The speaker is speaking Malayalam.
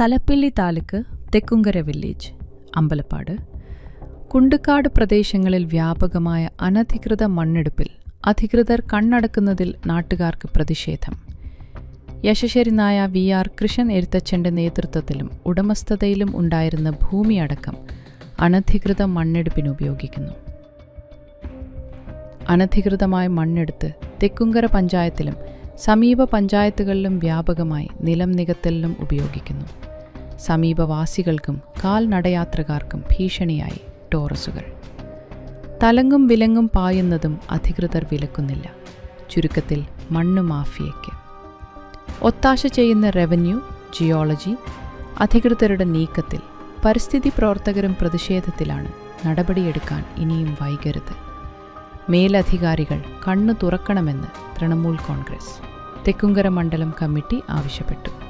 തലപ്പിള്ളി താലൂക്ക് തെക്കുങ്കര വില്ലേജ് അമ്പലപ്പാട്. കുണ്ടുക്കാട് പ്രദേശങ്ങളിൽ വ്യാപകമായ അനധികൃത മണ്ണെടുപ്പിൽ അധികൃതർ കണ്ണടക്കുന്നതിൽ നാട്ടുകാർക്ക് പ്രതിഷേധം. യശശ്ശേരി നായ വി ആർ കൃഷ്ണൻ എഴുത്തച്ഛന്റെ നേതൃത്വത്തിലും ഉടമസ്ഥതയിലും ഉണ്ടായിരുന്ന ഭൂമി അടക്കം അനധികൃത മണ്ണെടുപ്പിന് ഉപയോഗിക്കുന്നു. അനധികൃതമായ മണ്ണെടുത്ത് തെക്കുങ്കര പഞ്ചായത്തിലും സമീപ പഞ്ചായത്തുകളിലും വ്യാപകമായി നിലം നികത്തലിലും ഉപയോഗിക്കുന്നു. സമീപവാസികൾക്കും കാൽനടയാത്രക്കാർക്കും ഭീഷണിയായി ടോറസുകൾ. തലങ്ങും വിലങ്ങും പായുന്നതും അധികൃതർ വിലക്കുന്നില്ല. ചുരുക്കത്തിൽ മണ്ണ് മാഫിയയ്ക്ക്. ഒത്താശ ചെയ്യുന്ന റവന്യൂ ജിയോളജി അധികൃതരുടെ നീക്കത്തിൽ പരിസ്ഥിതി പ്രവർത്തകരും പ്രതിഷേധത്തിലാണ് നടപടിയെടുക്കാൻ ഇനിയും വൈകരുത്. മേലധികാരികൾ കണ്ണു തുറക്കണമെന്ന് തൃണമൂൽ കോൺഗ്രസ്. തെക്കുങ്കര മണ്ഡലം കമ്മിറ്റി ആവശ്യപ്പെട്ടു.